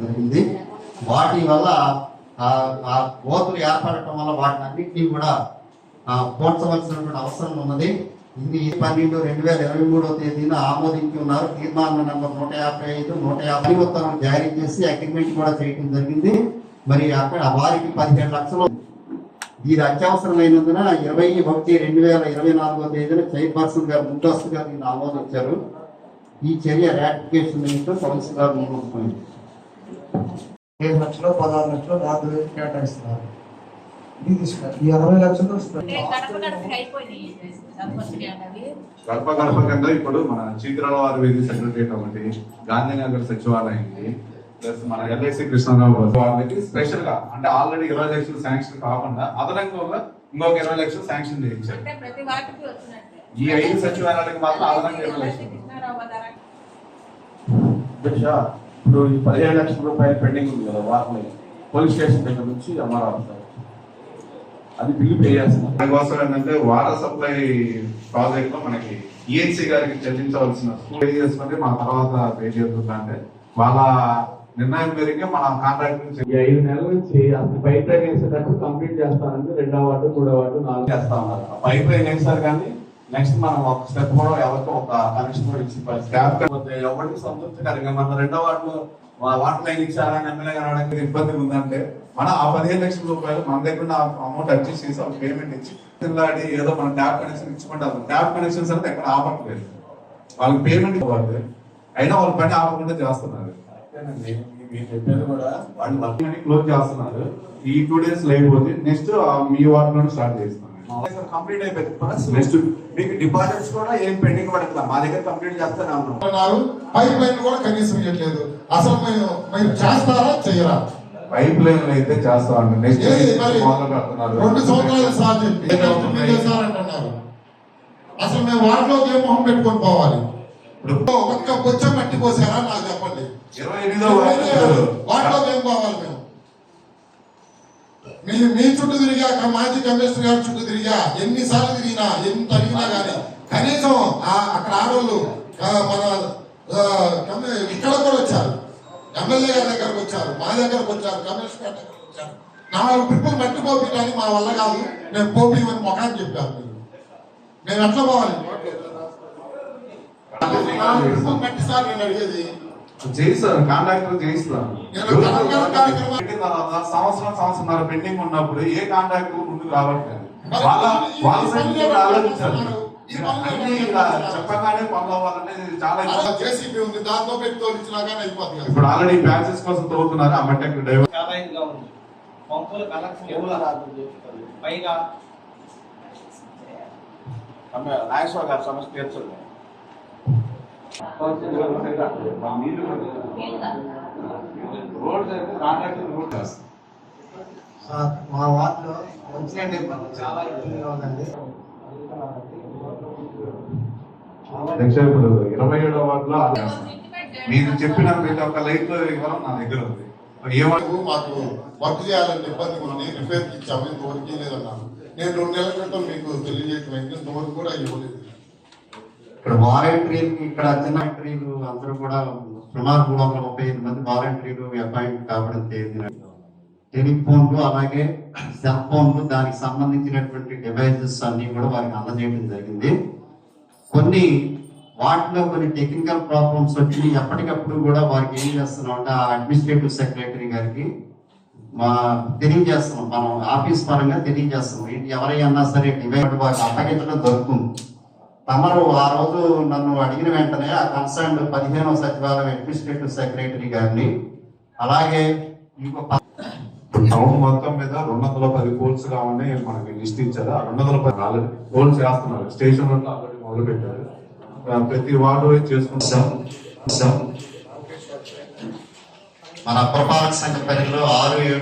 జరిగింది. వాటి వల్ల ఆ- ఆ ఏర్పడటం వల్ల వాటిని అన్నింటినీ కూడా ఆ, పోడ్చవలసినటువంటి అవసరం ఉన్నది. ఇది పన్నెండు రెండు వేల ఇరవై మూడో తేదీన ఆమోదించి ఉన్నారు. తీర్మానం నెంబర్ నూట యాభై ఐదు నూట యాభై ఉత్తర్వులు జారీ చేసి అగ్రిమెంట్ కూడా చేయడం జరిగింది. మరి అక్కడ వారికి పదిహేడు లక్షలు ఇది అత్యవసరమైనందున ఇరవై ఒకటి రెండు వేల ఇరవై నాలుగో తేదీన చైర్పర్సన్ గారు ముందస్తుగా దీన్ని ఆమోదించారు. ఈ చర్య రాటిఫికేషన్ నిమిత్తం కౌన్సిల్ గారు ముందుకుపోయింది ఏడు లక్షలు పదహారు లక్షలు యాభై వేలు కేటాయిస్తున్నారు. ఇది తీసుకున్నారు. ఈ అరవై లక్షలు గడప గడప కింద ఇప్పుడు మన చీకరాల వారి వీధి సెక్రటరియట్ ఒకటి గాంధీనగర్ సచివాలయంకి ప్లస్ మన ఎల్ఐసి కృష్ణారావు వాళ్ళకి స్పెషల్గా అంటే ఆల్రెడీ ఇరవై లక్షలు శాంక్షన్ కాకుండా అదనంగా ఇంకొక ఇరవై లక్షలు శాంక్షన్ చేయించారు. ఈ ఐదు సచివాలయాలకు మాత్రం అదనంగా ఇరవై లక్షలు. ఇప్పుడు ఈ పదిహేడు లక్షల రూపాయలు పెండింగ్ ఉంది కదా వాటిని పోలీస్ స్టేషన్ దగ్గర నుంచి ఆఫీస్ అది బిల్లు పే చేస్తున్నారు దానికోసం ఏంటంటే వాటర్ సప్లై ప్రాజెక్ట్లో మనకి ఈఎన్సీ గారికి చెల్లించవలసిన పే చేసుకుంటే మన తర్వాత పే చేస్తుందా అంటే వాళ్ళ నిర్ణయం మేరకే మన కాంట్రాక్ట్ ఐదు నెలల నుంచి అసలు పైప్ లైన్ వేసేటట్టు కంప్లీట్ చేస్తానంటే రెండో వార్డు మూడో వార్డు నాలుగు చేస్తా ఉన్నారు. పైప్ లైన్ వేస్తారు కానీ నెక్స్ట్ మనం ఒక స్టెప్ కూడా ఎవరికో ఒక కనెక్షన్ కూడా ఇచ్చి స్టాప్ ఎవరికి సంతృప్తికరంగా మన రెండో వార్డులో వాటర్ లైన్ ఇచ్చారని ఎమ్మెల్యే గారు ఇబ్బంది ఉందంటే మన ఆ పదిహేను లక్షల రూపాయలు మన దగ్గర ఉన్న అమౌంట్ అడ్జస్ట్ చేసి వాళ్ళకి పేమెంట్ ఇచ్చి పిల్లాడి ఏదో మన ట్యాప్ కనెక్షన్ ఇచ్చుకుంటారు ట్యాప్ కనెక్షన్స్ అనేది ఎక్కడ ఆపట్లేదు. వాళ్ళకి పేమెంట్ ఇవ్వాలి అయినా వాళ్ళ పని ఆపకుండా చేస్తున్నారు. మీరు చెప్పేది కూడా వాళ్ళు వర్క్ క్లోజ్ చేస్తున్నారు. ఈ టూ డేస్ లేకపోతే నెక్స్ట్ మీ వార్డ్లో స్టార్ట్ చేస్తున్నాను కంప్లీట్ అయిపోయింది. Plus next. మీకు డిపాజిట్స్ కూడా ఏం పెండింగ్ పడట్లా? మా దగ్గర కంప్లీట్ చేస్తానే ఉన్నాం అన్నారు పైప్ లైన్ కూడా కనీసం ఇవ్వట్లేదు. అసలు మేము మీరు చేస్తారా చెయ్యరా పైప్ లైన్ అయితే నెక్స్ట్ మరి మొదలు పెడుతున్నారు. రెండు సంవత్సరాలు సార్ చెప్పి అంటున్నారు. అసలు మేము వాటిలోకి ఏ మొహం పెట్టుకొని పోవాలి? ఇప్పుడు ఒక్క బొచ్చ మట్టి పోసారా? నాకు ఇరవై ఎనిమిదో వార్డు. వాటిలోకి పోవాలి మేము మీ మీ చుట్టూ తిరిగా మాజీ కమిషనర్ గారి చుట్టూ తిరిగా ఎన్నిసార్లు తిరిగినా ఎంత అడిగినా కానీ కనీసం అక్కడ ఆడవాళ్ళు మన ఇక్కడ కూడా వచ్చారు. ఎమ్మెల్యే గారి దగ్గరకు వచ్చారు మా దగ్గరకు వచ్చారు కమిషనర్ గారి దగ్గరకు వచ్చారు. నాలుగు ట్రిప్పులు మట్టి పోపించడానికి మా వల్ల కాదు. మేము పోపిమని మొఖాన్ని చెప్పారు మీరు మేము ఎట్లా పోవాలి? నాలుగు ట్రిప్పులు మట్టి సార్ నేను అడిగేది చేయిస్తారు కాంట్రాక్టర్ తర్వాత సంవత్సరం సంవత్సరం పెండింగ్ ఉన్నప్పుడు ఏ కాంట్రాక్టర్ ముందుకు రావట్లేదు. వాళ్ళ వాళ్ళ సైడ్ ఆలోచించాలి. చెప్పగానే పనులు చాలా. జేసీబీ ఉంది దాంతో పెట్టి తోలించినా కానీ అయిపోతుంది కదా. ఇప్పుడు ఆల్రెడీ ప్యాచెస్ కోసం ఆ చాలా ఇదిగా ఉంది. పంపులు కలెక్షన్ ఇవ్వాలి పైగా నాగేశ్వర గారి సమస్య తీర్చండి రోడ్ కాంట్రాక్టర్ రోడ్ చేస్తారు సార్ మా వార్డులో మంచినీటి ఇబ్బంది చాలా ఇబ్బందిగా ఉందండి. అధ్యక్ష ఇప్పుడు ఇరవై ఏడో వార్డులో మీరు చెప్పిన ప్రతి ఒక్క లైట్ ఇవ్వడం నా దగ్గర ఉంది. ఏమంటే మాకు మాకు వర్క్ చేయాలని ఇబ్బంది ఉంది రిపేర్ ఇచ్చాము ఇంతవరకు లేదన్నాను నేను రెండు నెలల క్రితం మీకు అయింది ఇంతవరకు కూడా ఇవ్వలేదు. ఇక్కడ వాలంటీర్లు ఇక్కడ చిన్న వాలంటీర్లు అందరూ కూడా సుమారు మూడు వందల ముప్పై ఐదు మంది వాలంటీర్లు అపాయింట్ కావడం జరిగింది. టెలిఫోన్లు అలాగే సెల్ ఫోన్లు దానికి సంబంధించినటువంటి డివైజెస్ అన్ని కూడా వారికి అందజేయడం జరిగింది. కొన్ని వాటిలో కొన్ని టెక్నికల్ ప్రాబ్లమ్స్ వచ్చి ఎప్పటికప్పుడు కూడా వారికి ఏం చేస్తున్నాం అంటే ఆ అడ్మినిస్ట్రేటివ్ సెక్రటరీ గారికి మా తెలియజేస్తున్నాం. మనం ఆఫీస్ పరంగా తెలియజేస్తున్నాం. ఎవరైనా సరే డివైడ్ వారికి అప్పగించడం దొరుకుతుంది తమరు ఆ రోజు నన్ను అడిగిన వెంటనే ఆ కన్సర్న్ పదిహేనవ సచివాలయం అడ్మినిస్ట్రేటివ్ సెక్రటరీ గారిని అలాగే ఇంకో టౌన్ మొత్తం మీద రెండు వందల పది పోల్స్ కావాలని మనకి లిస్ట్ ఇచ్చారు. ఆ రెండు వందల పది ఆల్రెడీ పోల్స్ వేస్తున్నారు స్టేషన్ ఆల్రెడీ మొదలు పెట్టారు ప్రతి వార్డు చేసుకుంటాం. మన పురపాలక సంఘ పరిధిలో ఆరు ఏడు